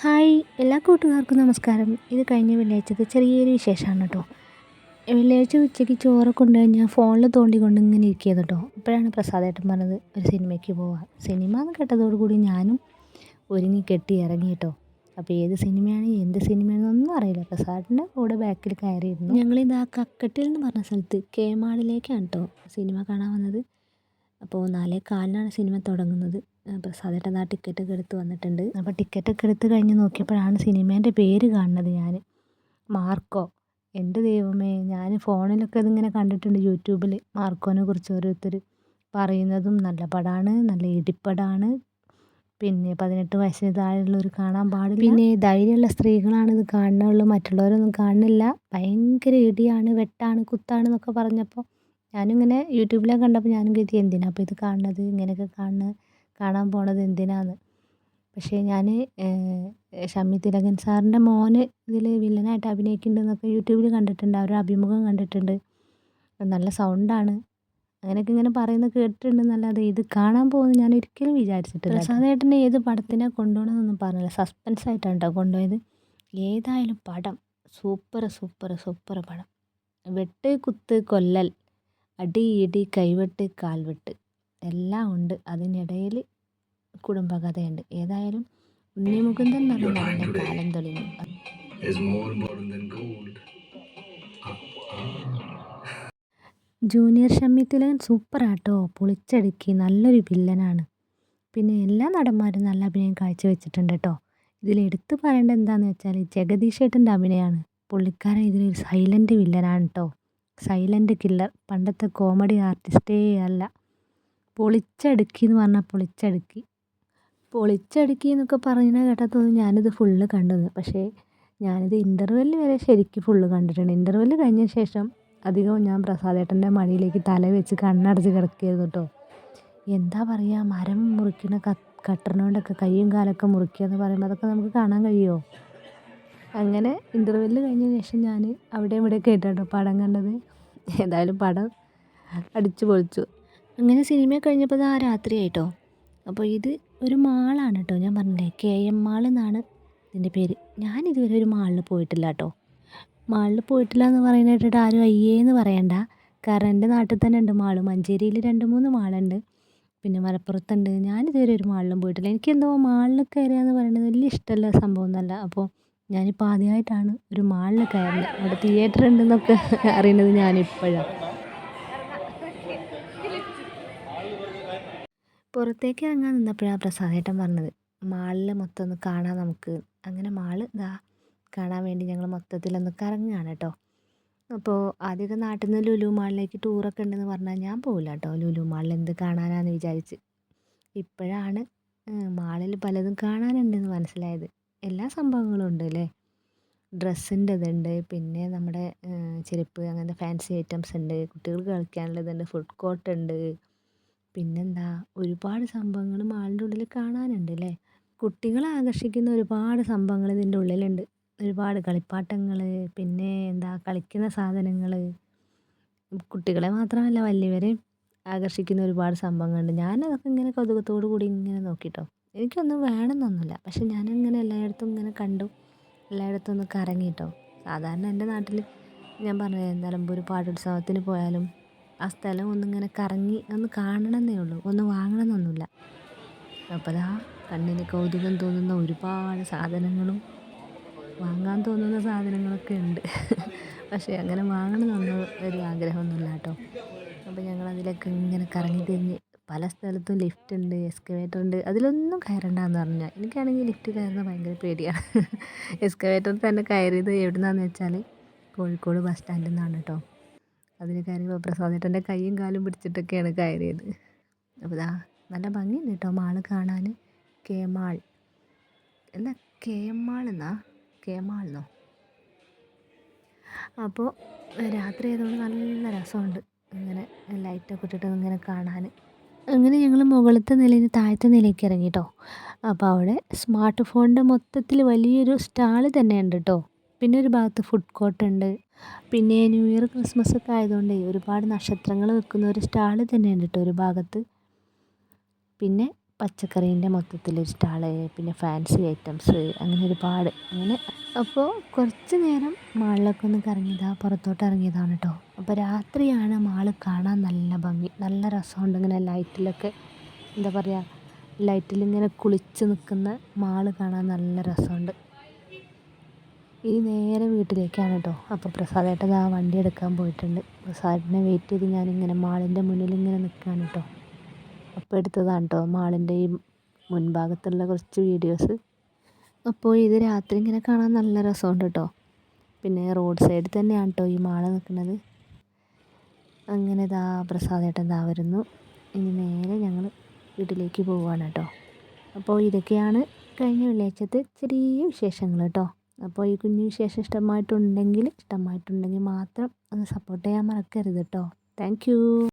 Hi എല്ലാ കൂട്ടുകാർക്കും നമസ്കാരം. ഇത് കഴിഞ്ഞ വെള്ളിയാഴ്ചത്തെ ചെറിയൊരു വിശേഷമാണ് കേട്ടോ. വെള്ളിയാഴ്ച ഉച്ചയ്ക്ക് ചോറ് കൊണ്ടുകഴിഞ്ഞ് ഞാൻ ഫോണിൽ തോണ്ടിക്കൊണ്ട് ഇങ്ങനെ ഇരിക്കുന്നത് കേട്ടോ. ഇപ്പോഴാണ് പ്രസാദേട്ടൻ പറഞ്ഞത് ഒരു സിനിമയ്ക്ക് പോവാം. സിനിമ എന്ന് കേട്ടതോടുകൂടി ഞാനും ഒരുങ്ങി കെട്ടി ഇറങ്ങി കേട്ടോ. അപ്പോൾ ഏത് സിനിമയാണ് എന്ത് സിനിമയാണെന്നൊന്നും അറിയില്ല. പ്രസാദിന്റെ കൂടെ ബാക്കിൽ കയറിയിരുന്നു. ഞങ്ങളിത് ആ കക്കട്ടിൽ എന്ന് പറഞ്ഞ സ്ഥലത്ത് കേമാളിലേക്കാണ് കേട്ടോ സിനിമ കാണാൻ വന്നത്. അപ്പോൾ നാലേ കാലിനാണ് സിനിമ തുടങ്ങുന്നത്. പ്രസാദേട്ടൻ ആ ടിക്കറ്റൊക്കെ എടുത്ത് വന്നിട്ടുണ്ട്. അപ്പോൾ ടിക്കറ്റൊക്കെ എടുത്ത് കഴിഞ്ഞ് നോക്കിയപ്പോഴാണ് സിനിമേന്റെ പേര് കാണുന്നത് ഞാൻ മാർക്കോ. എന്റെ ദൈവമേ ഞാൻ ഫോണിലൊക്കെ ഇതിങ്ങനെ കണ്ടിട്ടുണ്ട് യൂട്യൂബിൽ മാർക്കോനെ കുറിച്ച് ഓരോരുത്തർ പറയുന്നതും നല്ല പടമാണ് നല്ല ഇടിപ്പടമാണ് പിന്നെ പതിനെട്ട് വയസ്സിന് താഴെയുള്ളവർ കാണാൻ പാടില്ല. പിന്നെ ധൈര്യമുള്ള സ്ത്രീകളാണ് ഇത് കാണുന്നുള്ളൂ. മറ്റുള്ളവരൊന്നും കാണുന്നില്ല. ഭയങ്കര ഇടിയാണ് വെട്ടാണ് കുത്താണ് എന്നൊക്കെ പറഞ്ഞപ്പോൾ ഞാനിങ്ങനെ യൂട്യൂബിലൊക്കെ കണ്ടപ്പോൾ ഞാനും കരുതി എന്തിനാണ് അപ്പോൾ ഇത് കാണുന്നത്? ഇങ്ങനെയൊക്കെ കാണുന്നത്? കാണാൻ പോണത് എന്തിനാന്ന്. പക്ഷേ ഞാൻ ഷമ്മി തിലകൻ സാറിന്റെ മോന് ഇതിൽ വില്ലനായിട്ട് അഭിനയിക്കുന്നുണ്ടെന്നൊക്കെ യൂട്യൂബിൽ കണ്ടിട്ടുണ്ട്. അവരുടെ അഭിമുഖം കണ്ടിട്ടുണ്ട്. നല്ല സൗണ്ടാണ്. അങ്ങനെയൊക്കെ ഇങ്ങനെ പറയുന്നത് കേട്ടിട്ടുണ്ടെന്നല്ലാതെ ഇത് കാണാൻ പോകുമെന്ന് ഞാൻ ഒരിക്കലും വിചാരിച്ചിട്ടില്ല പ്രസാദേട്ടനെ ഏത് പടത്തിനെ കൊണ്ടുപോകണമെന്നൊന്നും പറഞ്ഞില്ല. സസ്പെൻസ് ആയിട്ടാണ് കേട്ടോ കൊണ്ടുപോയത്. ഏതായാലും പടം. സൂപ്പർ സൂപ്പർ സൂപ്പർ പടം. വെട്ട് കുത്ത് കൊല്ലൽ. അടി ഇടി കൈവെട്ട് കാൽവെട്ട്. എല്ലാം ഉണ്ട്. അതിനിടയിൽ കുടുംബകഥയുണ്ട്. ഏതായാലും ഉണ്ണിമുകുന്ദൻ എന്ന് പറഞ്ഞ നടന്റെ കാലം തെളിഞ്ഞു than gold. Junior Shammi Thilakan സൂപ്പറാട്ടോ പൊളിച്ചടുക്കി. നല്ലൊരു വില്ലനാണ്. പിന്നെ എല്ലാ നടന്മാരും നല്ല അഭിനയം കാഴ്ചവെച്ചിട്ടുണ്ട് കേട്ടോ ഇതിൽ എടുത്തു പറയേണ്ടത് എന്താണെന്ന് വെച്ചാൽ ജഗദീഷ് ഏട്ടന്റെ അഭിനയമാണ്. പുള്ളിക്കാരൻ ഇതിലൊരു സൈലന്റ് വില്ലനാണ് കേട്ടോ സൈലന്റ് കില്ലർ പണ്ടത്തെ കോമഡി ആർട്ടിസ്റ്റേ അല്ല. പൊളിച്ചടുക്കി എന്ന് പറഞ്ഞാൽ പൊളിച്ചടുക്കി. പൊളിച്ചടുക്കി എന്നൊക്കെ പറഞ്ഞാൽ കേട്ടതൊന്നും ഞാനിത് ഫുള്ള് കണ്ടത്. പക്ഷേ ഞാനിത് ഇന്റർവെല്ലിൽ വരെ ശരിക്കും ഫുള്ള് കണ്ടിട്ടുണ്ട്. ഇന്റർവെല്ല് കഴിഞ്ഞ ശേഷം അധികവും ഞാൻ പ്രസാദേട്ടന്റെ മടിയിലേക്ക് തല വെച്ച് കണ്ണടച്ച് കിടക്കുകയായിരുന്നു കേട്ടോ. എന്താ പറയുക മരം മുറിക്കുന്ന കട്ടറിനോണ്ടൊക്കെ കൈയും കാലൊക്കെ മുറിക്കുക എന്ന് പറയുമ്പോൾ അതൊക്കെ നമുക്ക് കാണാൻ കഴിയുമോ അങ്ങനെ ഇന്റർവെല്ല് കഴിഞ്ഞ ശേഷം ഞാൻ അവിടെ ഇവിടെ കേട്ടോ പടം കണ്ടത്. ഏതായാലും പടം അടിച്ചു പൊളിച്ചു. അങ്ങനെ സിനിമ കഴിഞ്ഞപ്പോൾ ആ രാത്രിയായിട്ടോ. അപ്പോൾ ഇത് ഒരു മാളാണ് കേട്ടോ ഞാൻ പറഞ്ഞില്ലേ കെ എം മാൾ എന്നാണ് ഇതിന്റെ പേര്. ഞാൻ ഇതുവരെ ഒരു മാളിൽ പോയിട്ടില്ല കേട്ടോ മാളിൽ പോയിട്ടില്ല എന്ന് പറയുന്നത് കേട്ടിട്ട് ആരും അയ്യേ എന്ന് പറയണ്ട. കാരണം എന്റെ നാട്ടിൽ തന്നെ ഉണ്ട് മാൾ. മഞ്ചേരിയിൽ രണ്ട് മൂന്ന് മാളുണ്ട്. പിന്നെ മലപ്പുറത്തുണ്ട്. ഞാനിതുവരെ ഒരു മാളിലും പോയിട്ടില്ല. എനിക്കെന്തോ മാളിൽ കയറുക എന്ന് പറയുന്നത് വലിയ ഇഷ്ടമല്ല സംഭവം എന്നല്ല അപ്പോൾ ഞാനിപ്പോൾ ആദ്യമായിട്ടാണ് ഒരു മാളിൽ കയറുന്നത്. അവിടെ തിയേറ്റർ ഉണ്ടെന്നൊക്കെ അറിയുന്നത് ഞാനിപ്പോഴാണ് പുറത്തേക്ക് ഇറങ്ങാൻ നിന്നപ്പോഴാണ് പ്രസാദേട്ടൻ പറഞ്ഞത്. മാളിൽ മൊത്തം ഒന്ന് കാണാം നമുക്ക്. അങ്ങനെ മാൾ ഇതാ കാണാൻ വേണ്ടി ഞങ്ങൾ മൊത്തത്തിൽ ഒന്ന് കറങ്ങുകയാണ് കേട്ടോ അപ്പോൾ ആദ്യമൊക്കെ നാട്ടിൽ നിന്ന് ലുലു മാളിലേക്ക് ടൂറൊക്കെ ഉണ്ടെന്ന് പറഞ്ഞാൽ ഞാൻ പോകില്ല കേട്ടോ ലുലു മാളിൽ എന്ത് കാണാനാന്ന് വിചാരിച്ച്. ഇപ്പോഴാണ് മാളിൽ പലതും കാണാനുണ്ടെന്ന് മനസ്സിലായത്. എല്ലാ സംഭവങ്ങളും ഉണ്ട് അല്ലേ ഡ്രസ്സിന്റെ ഇതുണ്ട് പിന്നെ നമ്മുടെ ചെരുപ്പ് അങ്ങനത്തെ ഫാൻസി ഐറ്റംസ് ഉണ്ട്. കുട്ടികൾക്ക് കളിക്കാനുള്ളതുണ്ട് ഫുഡ് കോർട്ട് ഉണ്ട് പിന്നെന്താ ഒരുപാട് സംഭവങ്ങൾ മാളിന്റെ ഉള്ളിൽ കാണാനുണ്ട് അല്ലേ കുട്ടികളെ ആകർഷിക്കുന്ന ഒരുപാട് സംഭവങ്ങൾ ഇതിന്റെ ഉള്ളിലുണ്ട്. ഒരുപാട് കളിപ്പാട്ടങ്ങൾ പിന്നെ എന്താ കളിക്കുന്ന സാധനങ്ങൾ കുട്ടികളെ മാത്രമല്ല വലിയവരെയും ആകർഷിക്കുന്ന ഒരുപാട് സംഭവങ്ങളുണ്ട്. ഞാനതൊക്കെ ഇങ്ങനെ കൗതുകത്തോടു കൂടി ഇങ്ങനെ നോക്കിട്ടോ. എനിക്കൊന്നും വേണമെന്നൊന്നുമില്ല. പക്ഷെ ഞാനിങ്ങനെ എല്ലായിടത്തും ഇങ്ങനെ കണ്ടു. എല്ലായിടത്തും ഒന്ന് കറങ്ങിട്ടോ. സാധാരണ എന്റെ നാട്ടിൽ ഞാൻ പറഞ്ഞത് നിലമ്പൂർ പാട്ടുത്സവത്തിന് പോയാലും ആ സ്ഥലം ഒന്നിങ്ങനെ കറങ്ങി ഒന്ന് കാണണമെന്നേ ഉള്ളൂ. ഒന്ന് വാങ്ങണമെന്നൊന്നുമില്ല. അപ്പോൾ ദാ കണ്ണിന് കൗതുകം തോന്നുന്ന ഒരുപാട് സാധനങ്ങളും വാങ്ങാൻ തോന്നുന്ന സാധനങ്ങളൊക്കെ ഉണ്ട്. പക്ഷേ അങ്ങനെ വാങ്ങണമെന്നൊന്നും ഒരു ആഗ്രഹമൊന്നുമില്ല കേട്ടോ. അപ്പോൾ ഞങ്ങൾ അതിലൊക്കെ ഇങ്ങനെ കറങ്ങി തിരിഞ്ഞ് പല സ്ഥലത്തും ലിഫ്റ്റ് ഉണ്ട് എക്സ്കവേറ്റർ ഉണ്ട്. അതിലൊന്നും കയറണ്ടെന്ന് പറഞ്ഞാൽ എനിക്കാണെങ്കിൽ ലിഫ്റ്റ് കയറുന്നത് ഭയങ്കര പേടിയാണ്. എക്സ്കവേറ്ററിൽ തന്നെ കയറിയത് എവിടെ നിന്നാന്ന് വെച്ചാൽ കോഴിക്കോട് ബസ് സ്റ്റാൻഡിൽ നിന്നാണ് കേട്ടോ. അതിന് കയറിയപ്പോൾ പ്രസാദേട്ടന്റെ കൈയും കാലും പിടിച്ചിട്ടൊക്കെയാണ് കയറിയത്. അപ്പോൾ ഇതാ നല്ല ഭംഗിയുണ്ട് കേട്ടോ മാൾ കാണാൻ. കേമാൾ എന്താ കെ എന്നാ? കേമാൾ എന്നോ? അപ്പോൾ രാത്രി ആയതുകൊണ്ട് നല്ല രസമുണ്ട് ഇങ്ങനെ ലൈറ്റൊക്കെ ഇട്ടിട്ട് ഇങ്ങനെ കാണാൻ. അങ്ങനെ ഞങ്ങൾ മുകളിലത്തെ നിലയിൽ നിന്ന് താഴത്തെ നിലയ്ക്ക് ഇറങ്ങി കേട്ടോ. അപ്പോൾ അവിടെ സ്മാർട്ട് ഫോണിന്റെ മൊത്തത്തിൽ വലിയൊരു സ്റ്റാൾ തന്നെയുണ്ട് കേട്ടോ. പിന്നെ ഒരു ഭാഗത്ത് ഫുഡ് കോർട്ട് ഉണ്ട്. പിന്നെ ന്യൂ ഇയർ ക്രിസ്മസ് ഒക്കെ ആയതുകൊണ്ട് ഒരുപാട് നക്ഷത്രങ്ങൾ വെക്കുന്ന ഒരു സ്റ്റാൾ തന്നെയുണ്ട് കേട്ടോ ഒരു ഭാഗത്ത്. പിന്നെ പച്ചക്കറീന്റെ മൊത്തത്തിലൊരു സ്റ്റാൾ പിന്നെ ഫാൻസി ഐറ്റംസ് അങ്ങനെ ഒരുപാട്. അങ്ങനെ അപ്പോൾ കുറച്ച് നേരം മാളിലൊക്കെ ഒന്ന് കറങ്ങിയതാ പുറത്തോട്ട് ഇറങ്ങിയതാണ് കേട്ടോ. അപ്പോൾ രാത്രിയാണ് മാൾ കാണാൻ നല്ല ഭംഗി. നല്ല രസമുണ്ട് ഇങ്ങനെ ലൈറ്റിലൊക്കെ എന്താ പറയുക ലൈറ്റിലിങ്ങനെ കുളിച്ച് നിൽക്കുന്ന മാൾ കാണാൻ നല്ല രസമുണ്ട്. ഇനി നേരെ വീട്ടിലേക്കാണ് കേട്ടോ അപ്പോൾ പ്രസാദേട്ടൻ ആ വണ്ടി എടുക്കാൻ പോയിട്ടുണ്ട്. പ്രസാദിനെ വെയിറ്റ് ചെയ്ത് ഞാനിങ്ങനെ മാളിന്റെ മുന്നിൽ ഇങ്ങനെ നിൽക്കുകയാണ് കേട്ടോ അപ്പോൾ എടുത്തതാണ് കേട്ടോ മാളിന്റെ ഈ മുൻഭാഗത്തുള്ള കുറച്ച് വീഡിയോസ്. അപ്പോൾ ഇത് രാത്രി ഇങ്ങനെ കാണാൻ നല്ല രസമുണ്ട് കേട്ടോ പിന്നെ റോഡ് സൈഡിൽ തന്നെയാണ് കേട്ടോ ഈ മാള നിൽക്കുന്നത് അങ്ങനെ ഇതാ പ്രസാദേട്ടൻ ദാ വരുന്നു. ഇനി നേരെ ഞങ്ങൾ വീട്ടിലേക്ക് പോവുകയാണ് കേട്ടോ. അപ്പോൾ ഇതൊക്കെയാണ് കഴിഞ്ഞ വെള്ളിയാഴ്ചത്തെ ചെറിയ വിശേഷങ്ങൾ കേട്ടോ. അപ്പോൾ ഈ കുഞ്ഞു വിശേഷം ഇഷ്ടമായിട്ടുണ്ടെങ്കിൽ ഇഷ്ടമായിട്ടുണ്ടെങ്കിൽ മാത്രം ഒന്ന് സപ്പോർട്ട് ചെയ്യാൻ മറക്കരുത് കേട്ടോ താങ്ക്